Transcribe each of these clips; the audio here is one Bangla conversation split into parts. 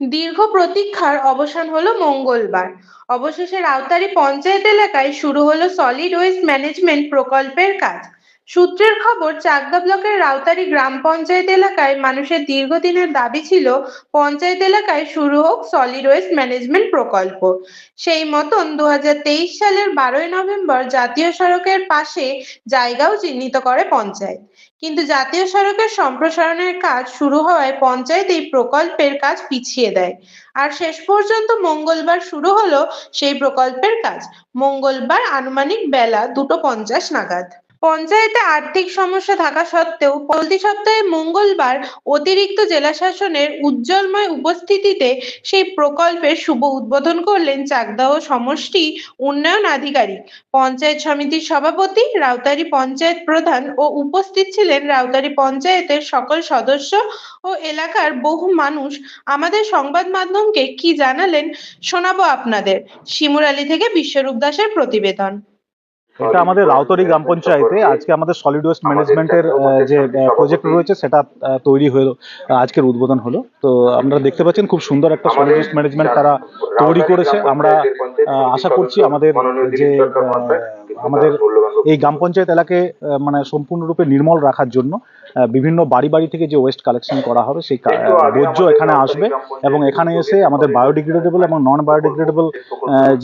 দীর্ঘ প্রতীক্ষার অবসান হলো মঙ্গলবার। অবশেষে রাউতারি পঞ্চায়েত এলাকায় শুরু হলো সলিড ওয়েস্ট ম্যানেজমেন্ট প্রকল্পের কাজ। সূত্রের খবর, চাকদা ব্লকের রাউতারি গ্রাম পঞ্চায়েত এলাকায় মানুষের দীর্ঘদিনের দাবি ছিল, পঞ্চায়েত এলাকায় শুরু হোক সলিড ওয়েস্ট ম্যানেজমেন্ট প্রকল্প। সেই মতন দু হাজার তেইশ সালের বারোই নভেম্বর জাতীয় সড়কের পাশে জায়গাও চিহ্নিত করে পঞ্চায়েত। কিন্তু জাতীয় সড়কের সম্প্রসারণের কাজ শুরু হওয়ায় পঞ্চায়েত এই প্রকল্পের কাজ পিছিয়ে দেয়। আর শেষ পর্যন্ত মঙ্গলবার শুরু হলো সেই প্রকল্পের কাজ। মঙ্গলবার আনুমানিক বেলা দুটো পঞ্চাশ নাগাদ। পঞ্চায়েতে আর্থিক সমস্যা থাকা সত্ত্বেও চলতি সপ্তাহে মঙ্গলবার অতিরিক্ত জেলা শাসনের উজ্জ্বলময় উপস্থিতিতে সেই প্রকল্পের শুভ উদ্বোধন করলেন চাকদাহ সমষ্টি উন্নয়ন আধিকারিক। পঞ্চায়েত সমিতির সভাপতি, রাউতারি পঞ্চায়েত প্রধান ও উপস্থিত ছিলেন রাউতারি পঞ্চায়েতের সকল সদস্য ও এলাকার বহু মানুষ। আমাদের সংবাদ মাধ্যমকে কি জানালেন শোনাবো আপনাদের। শিমুরালি থেকে বিশ্বরূপ দাসের প্রতিবেদন। এটা আমাদের রাউতরি গ্রাম পঞ্চায়েতে আজকে আমাদের সলিড ওয়েস্ট ম্যানেজমেন্টের যে প্রজেক্ট রয়েছে সেটা তৈরি হলো আজকের উদ্বোধন হলো। তো আপনারা দেখতে পাচ্ছেন খুব সুন্দর একটা সলিড ওয়েস্ট ম্যানেজমেন্ট তারা তৈরি করেছে। আমরা আশা করছি আমাদের যে আমাদের এই গ্রাম পঞ্চায়েত এলাকাকে আহ, মানে সম্পূর্ণরূপে নির্মল রাখার জন্য বিভিন্ন বাড়ি বাড়ি থেকে যে ওয়েস্ট কালেকশন করা হবে সেই বর্জ্য এখানে আসবে এবং এখানে এসে আমাদের বায়োডিগ্রেডেবল এবং নন বায়োডিগ্রেডেবল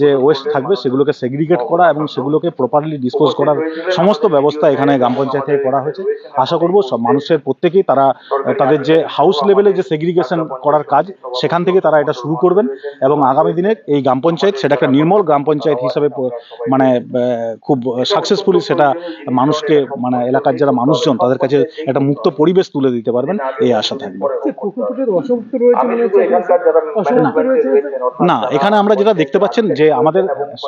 যে ওয়েস্ট থাকবে সেগুলোকে সেগ্রিগেট করা এবং সেগুলোকে প্রপারলি ডিসপোজ করার সমস্ত ব্যবস্থা এখানে গ্রাম পঞ্চায়েত থেকে করা হয়েছে। আশা করব সব মানুষের প্রত্যেকেই তারা তাদের যে হাউস লেভেলে যে সেগ্রিগেশন করার কাজ সেখান থেকে তারা এটা শুরু করবেন এবং আগামী দিনে এই গ্রাম পঞ্চায়েত সেটা একটা নির্মল গ্রাম পঞ্চায়েত হিসাবে মানে খুব সাকসেসফুলি সেটা মানুষকে মানে এলাকার যারা মানুষজন তাদের কাছে একটা মুক্ত পরিবেশ তুলে দিতে পারবেন এই আশা থাকবে। মনে না এখানে আমরা যেটা দেখতে পাচ্ছেন যে আমাদের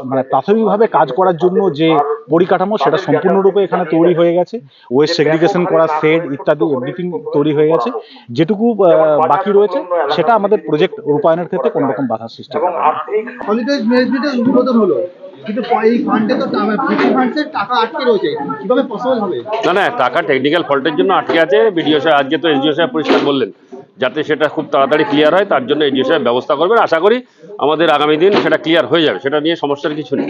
মানে প্রাথমিকভাবে কাজ করার জন্য যে পরিকাঠামো সেটা সম্পূর্ণরূপে এখানে তৈরি হয়ে গেছে। ওয়েস্ট সেগ্রিগেশন করা সেড ইত্যাদি এভরিথিং তৈরি হয়ে গেছে। যেটুকু আহ, বাকি রয়েছে সেটা আমাদের প্রজেক্ট রূপায়ণের ক্ষেত্রে কোনো রকম বাধা সৃষ্টি হলো। কিন্তু এই ফান্ডে তো ফিফটি ফান্ডসের টাকা আটকে রয়েছে। কীভাবে পসিবল হবে? না না টাকা টেকনিক্যাল ফল্টের জন্য আটকে আছে। বিডিও সাহেব আজকে তো এসডিও সাহেব পরিষ্কার বললেন যাতে সেটা খুব তাড়াতাড়ি ক্লিয়ার হয় তার জন্য এসডিও সাহেব ব্যবস্থা করবেন। আশা করি আমাদের আগামী দিন সেটা ক্লিয়ার হয়ে যাবে সেটা নিয়ে সমস্যার কিছু নেই।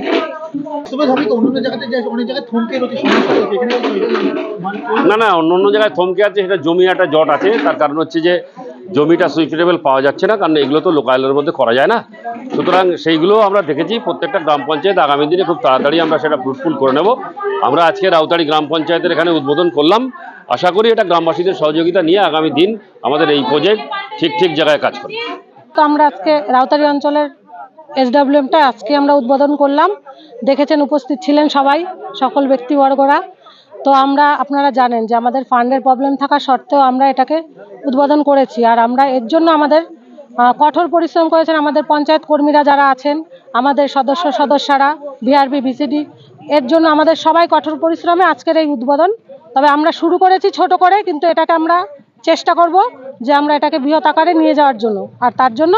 না না অন্য অন্য জায়গায় থমকে আছে সেটা জমি একটা জট আছে তার কারণ হচ্ছে যে জমিটা সুইটেবল পাওয়া যাচ্ছে না, কারণ এগুলো তো লোকালের মধ্যে করা যায় না। সুতরাং সেইগুলো আমরা দেখেছি, প্রত্যেকটা গ্রাম পঞ্চায়েত আগামী দিনে খুব তাড়াতাড়ি আমরা সেটা ফ্রুটফুল করে নেব। আমরা আজকে রাউতাড়ি গ্রাম পঞ্চায়েতের এখানে উদ্বোধন করলাম। আশা করি এটা গ্রামবাসীদের সহযোগিতা নিয়ে আগামী দিন আমাদের এই প্রজেক্ট ঠিক ঠিক জায়গায় কাজ করবে। তো আমরা আজকে রাউতারি অঞ্চলের এসডব্লিউএমটা আজকে আমরা উদ্বোধন করলাম। দেখেছেন উপস্থিত ছিলেন সবাই, সকল ব্যক্তিবর্গরা তো আমরা, আপনারা জানেন যে আমাদের ফান্ডের প্রবলেম থাকা সত্ত্বেও আমরা এটাকে উদ্বোধন করেছি। আর আমরা এর জন্য আমাদের কঠোর পরিশ্রম করেছেন আমাদের পঞ্চায়েত কর্মীরা যারা আছেন, আমাদের সদস্য সদস্যরা বিআরবি বিসিডি এর জন্য আমাদের সবাই কঠোর পরিশ্রমে আজকের এই উদ্বোধন। তবে আমরা শুরু করেছি ছোট করে, কিন্তু এটাকে আমরা চেষ্টা করব যে আমরা এটাকে বৃহৎ আকারে নিয়ে যাওয়ার জন্য। আর তার জন্য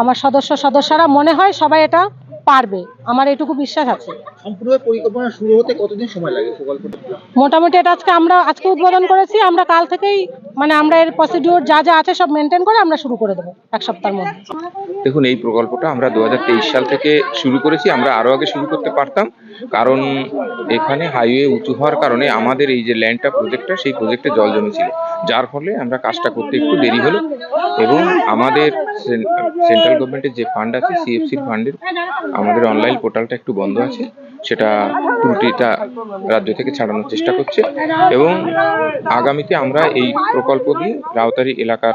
আমার সদস্য সদস্যরা মনে হয় সবাই এটা পারবে। আমার এটুকু বিশ্বাস আছে। সম্পূর্ণ পরিকল্পনা শুরু হতে কতদিন সময় লাগে প্রকল্পটা মোটামুটি এটা আজকে আমরা আজকে উদ্বোধন করেছি আমরা কাল থেকেই মানে আমরা এর প্রসিডিওর যা যা আছে সব মেনটেন করে আমরা শুরু করে দেবো এক সপ্তাহের মধ্যে। দেখুন এই প্রকল্পটা আমরা দুহাজার তেইশ সাল থেকে শুরু করেছি আমরা আরও আগে শুরু করতে পারতাম। কারণ এখানে হাইওয়ে উঁচু হওয়ার কারণে আমাদের এই যে ল্যান্ডটা প্রজেক্টটা সেই প্রজেক্টে জল জমেছিল। যার ফলে আমরা কাজটা করতে একটু দেরি হলো। এবং আমাদের সেন্ট্রাল গভর্নমেন্টের যে ফান্ড আছে সিএফসির ফান্ডের আমাদের অনলাইন পোর্টালটা একটু বন্ধ আছে। সেটা ত্রুটিটা রাজ্য থেকে ছাড়ানোর চেষ্টা করছে। এবং আগামীতে আমরা এই প্রকল্প দিয়ে রাউতারি এলাকার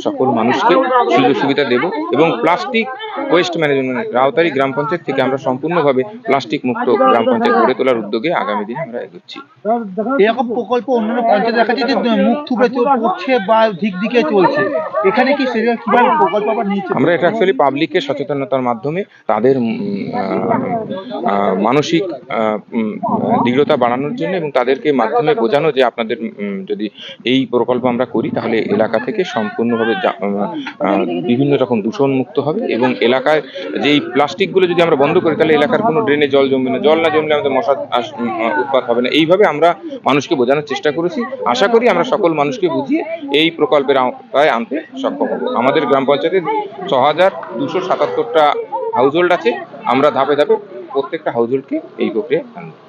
সকল মানুষকে সুযোগ সুবিধা দেব এবং প্লাস্টিক ওয়েস্ট ম্যানেজমেন্ট রাউতারি গ্রাম পঞ্চায়েত থেকে আমরা সম্পূর্ণভাবে প্লাস্টিক মুক্ত গ্রাম পঞ্চায়েত গড়ে তোলার উদ্যোগে আগামী দিনে আমরা এগোচ্ছি। এরকম প্রকল্প অন্যান্য পঞ্চায়েত দেখা যায় যে মুখ থুবড়ে চল- পড়ছে বা দিক দিকে চলছে। এখানে কি কীভাবে প্রকল্প আবার নিচ্ছে আমরা এটা অ্যাকচুয়ালি পাবলিককে সচেতনতার মাধ্যমে তাদের আহ, মানসিক দৃঢ়তা বাড়ানোর জন্য এবং তাদেরকে মাধ্যমে বোঝানো যে আপনাদের যদি এই প্রকল্প আমরা করি, তাহলে এলাকা থেকে সম্পূর্ণভাবে যা- বিভিন্ন রকম দূষণ মুক্ত হবে এবং এলাকায় যেই প্লাস্টিকগুলো যদি আমরা বন্ধ করি, তাহলে এলাকার কোনো ড্রেনে জল জমবে না, জল না জমলে আমাদের মশা উৎপাত হবে না। এইভাবে আমরা মানুষকে বোঝানোর চেষ্টা করেছি। আশা করি আমরা সকল মানুষকে বুঝিয়ে এই প্রকল্পের আওতায় আনতে সক্ষম হব। আমাদের গ্রাম পঞ্চায়েতে ছ হাজার দুশো সাতাত্তরটা হাউস হোল্ড আছে। আমরা ধাপে ধাপে প্রত্যেকটা হাউস হোল্ডকে এই প্রক্রিয়ায় আনব।